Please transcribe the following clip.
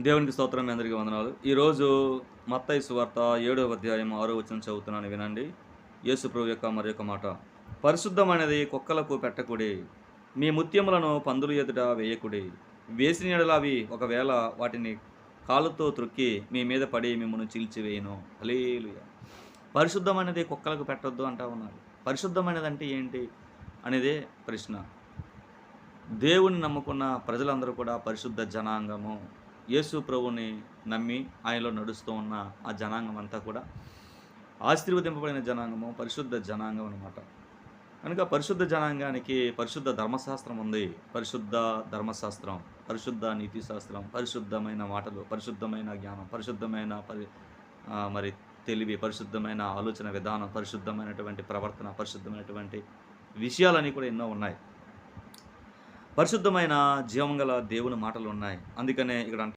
దేవునికి స్తోత్రం మీ అందరికీ వందనాలు. ఈరోజు మత్తయి సువార్త ఏడవ అధ్యాయం ఆరో వచ్చిన చదువుతున్నాను వినండి. యేసు ప్రభు యొక్క మరి యొక్క మాట. పరిశుద్ధమైనది కుక్కలకు పెట్టకుడి మీ ముత్యములను పందులు ఎదుట వేయకుడి. వేసిన ఎడల అవి ఒకవేళ వాటిని కాలుతో త్రొక్కి మీ మీద పడి మిమ్మల్ని చీల్చివేయను. హల్లెలూయా. పరిశుద్ధమైనది కుక్కలకు పెట్టొద్దు అంటా ఉన్నారు పరిశుద్ధమైనది అంటే ఏంటి అనేదే ప్రశ్న. దేవుని నమ్ముకున్న ప్రజలందరూ కూడా పరిశుద్ధ జనాంగము. యేసు ప్రభుని నమ్మి ఆయనలో నడుస్తూ ఉన్న ఆ జనాంగం అంతా కూడా ఆశీర్వదింపబడిన జనాంగము పరిశుద్ధ జనాంగం అనమాట కనుక పరిశుద్ధ జనాంగానికి పరిశుద్ధ ధర్మశాస్త్రం ఉంది. పరిశుద్ధ ధర్మశాస్త్రం పరిశుద్ధ నీతి శాస్త్రం పరిశుద్ధమైన మాటలు పరిశుద్ధమైన జ్ఞానం పరిశుద్ధమైన పరి మరి తెలివి పరిశుద్ధమైన ఆలోచన విధానం పరిశుద్ధమైనటువంటి ప్రవర్తన పరిశుద్ధమైనటువంటి విషయాలన్నీ కూడా ఎన్నో ఉన్నాయి. పరిశుద్ధమైన జీవంగల దేవుని మాటలు ఉన్నాయి. అందుకనే ఇక్కడ